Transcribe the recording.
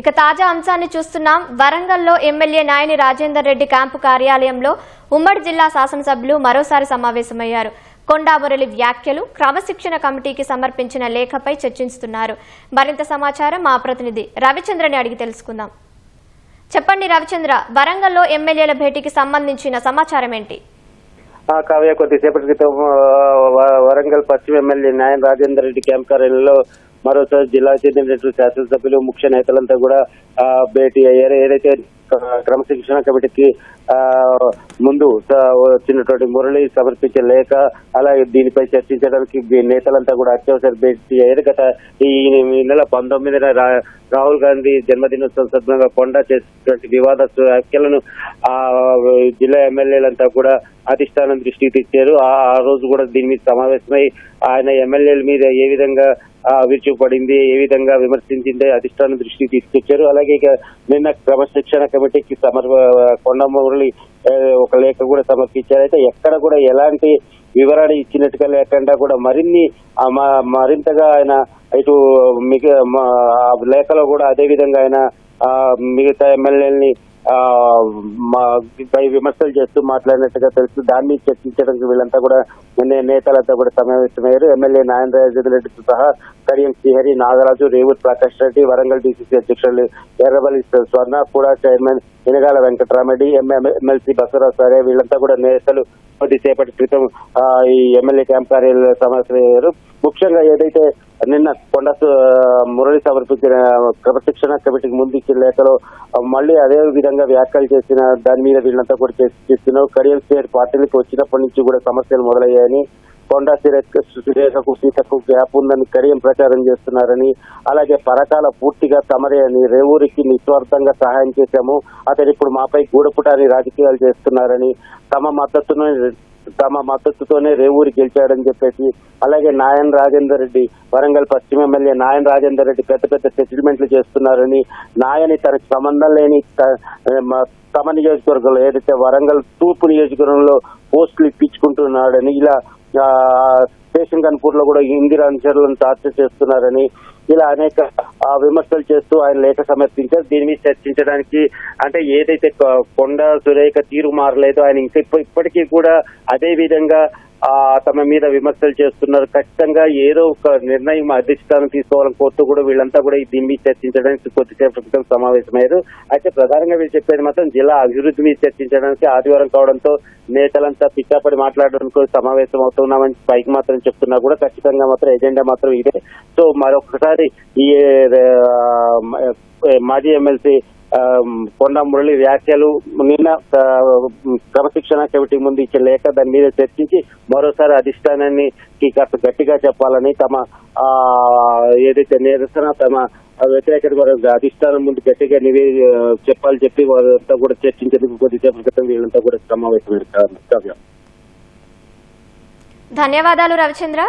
ఇక తాజా అంశాన్ని చూస్తున్నాం. వరంగల్లో ఎమ్మెల్యే నాయని రాజేందర్ రెడ్డి క్యాంపు కార్యాలయంలో ఉమ్మడి జిల్లా శాసనసభ్యులు మరోసారి సమావేశమయ్యారు. కొండామురళి వ్యాఖ్యలు క్రమశిక్షణ కమిటీకి సమర్పించిన లేఖపై చర్చిస్తున్నారు మరింత సమాచారం మా ప్రతినిధి రవిచంద్రని అడిగి తెలుసుకుందాం. చెప్పండి రవిచంద్ర వరంగల్లో ఎమ్మెల్యేల భేటీకి సంబంధించిన సమాచారం ఏంటి? కావ్య కొద్దిసేపటి క్రితం వరంగల్ పశ్చిమ ఎమ్మెల్యే నాయన్ రాజేందర్ రెడ్డి క్యాంప్ కార్యాలయంలో మరోసారి జిల్లా చెందినటువంటి శాసనసభ్యులు ముఖ్య నేతలంతా కూడా భేటీ అయ్యారు. ఏదైతే క్రమశిక్షణ కమిటీకి ఆ, ముందు వచ్చినటువంటి మురళి సమర్పించే లేఖ అలాగే దీనిపై చర్చించడానికి నేతలంతా కూడా అత్యవసర భేటీ అయ్యారు. గత ఈ నెల పంతొమ్మిదిన రాహుల్ గాంధీ జన్మదినోత్సవం సందర్భంగా కొండ చేసినటువంటి వివాద వ్యాఖ్యలను ఆ జిల్లా ఎమ్మెల్యేలంతా కూడా అధిష్టానం దృష్టికి తెచ్చారు. ఆ రోజు కూడా దీని మీద సమావేశమై ఆయన ఎమ్మెల్యేల మీద ఏ విధంగా ఆ, విరుచుకుపడింది ఏ విధంగా విమర్శించింది అధిష్టానం దృష్టికి తీసుకొచ్చారు అలాగే ఇక నిన్న క్రమశిక్షణ కమిటీకి సమర్ కొండ మురళి ఒక లేఖ కూడా సమర్పించారు అయితే ఎక్కడ కూడా ఎలాంటి వివరణ ఇచ్చినట్టుగా లేకుండా కూడా మరిన్ని మరింతగా ఆయన ఇటు మిగ ఆ లేఖలో కూడా అదే విధంగా ఆయన ఆ, మిగతా ఎమ్మెల్యేలని పై విమర్శలు చేస్తూ మాట్లాడినట్టుగా తెలుసు. దాన్ని చర్చించడానికి వీళ్ళంతా కూడా నిన్న నేతలంతా కూడా సమావేశమయ్యారు. ఎమ్మెల్యే నారాయణ రెడ్డితో సహా కడియం శ్రీహరి నాగరాజు రేవూర్ ప్రకాష్ రెడ్డి వరంగల్ డీసీసీ అధ్యక్షులు ఎర్రబలి స్వర్ణ కూడా చైర్మన్ ఇనగాల వెంకటరామరెడ్డి ఎమ్మెల్సీ బసవరాజు సరే వీళ్ళంతా కూడా నేతలు కొద్దిసేపటి క్రితం ఈ ఎమ్మెల్యే క్యాంప్ కార్యాలయంలో సమావేశమయ్యారు. ముఖ్యంగా ఏదైతే నిన్న కొండ మురళి సమర్పించిన క్రమశిక్షణ కమిటీకి ముందు ఇచ్చిన లేఖలో మళ్ళీ అదే విధంగా వ్యాఖ్యలు చేసిన దాని మీద వీళ్ళంతా కూడా చేస్తున్నారు కరియర్ స్టేట్ పార్టీలకు వచ్చినప్పటి నుంచి కూడా సమస్యలు మొదలయ్యాయని కొండా సురేఖ- సురేఖకు సీతకు గ్యాప్ ఉందని కడియం ప్రచారం చేస్తున్నారని అలాగే పరకాల పూర్తిగా తమరే అని రేవూరికి నిస్వార్థంగా సహాయం చేశాము. అతను ఇప్పుడు మాపై గూడపుటాని రాజకీయాలు చేస్తున్నారని తమ మద్దతును తమ మద్దతుతోనే రేవూరి గెలిచాడని చెప్పేసి అలాగే నాయన్ రాజేందర్ రెడ్డి వరంగల్ పశ్చిమ ఎమ్మెల్యే నాయన్ రాజేందర్ రెడ్డి పెద్ద పెద్ద సెటిల్మెంట్లు చేస్తున్నారని నాయని తనకు సంబంధం లేని తమ నియోజకవర్గంలో ఏదైతే వరంగల్ తూర్పు నియోజకవర్గంలో పోస్టులు ఇప్పించుకుంటున్నాడని ఇలా ఆ, స్టేషన్ కన్పూర్లో కూడా ఇందిరా అనుచరులను టార్చర్ చేస్తున్నారని ఇలా అనేక ఆ, విమర్శలు చేస్తూ ఆయన లేఖ సమర్పించారు. దీని మీద చర్చించడానికి అంటే ఏదైతే కొండ సురేఖ తీరు మారలేదో ఆయన ఇంకా ఇప్పటికీ కూడా అదే విధంగా తమ మీద విమర్శలు చేస్తున్నారు. ఖచ్చితంగా ఏదో ఒక నిర్ణయం అధిష్టానం తీసుకోవాలని కోర్టు కూడా వీళ్ళంతా కూడా ఈ దీని మీద చర్చించడానికి కొద్దిసేపు క్రితం సమావేశమయ్యారు. అయితే ప్రధానంగా వీళ్ళు చెప్పేది మాత్రం జిల్లా అభివృద్ధి మీద చర్చించడానికి ఆదివారం కావడంతో నేతలంతా పిచ్చాపడి మాట్లాడడానికి సమావేశం అవుతున్నామని పైకి మాత్రం చెప్తున్నా కూడా ఖచ్చితంగా మాత్రం ఎజెండా మాత్రం ఇదే. సో మరొకసారి ఈ మాజీ ఎమ్మెల్సీ కొండ మురళి వ్యాఖ్యలు నిన్న క్రమశిక్షణ కమిటీ ముందు ఇచ్చిన లేఖ దాని మీద చర్చించి మరోసారి అధిష్టానాన్ని కాస్త గట్టిగా చెప్పాలని తమ ఆ ఏదైతే నిరసన తమ వ్యతిరేకత కూడా అధిష్టానం ముందు గట్టిగా నివే చెప్పాలి చెప్పి వారంతా కూడా చర్చించేందుకు కొద్దిసేపు క్రితం వీళ్ళంతా కూడా సమావేశమైన ధన్యవాదాలు రవిచంద్ర.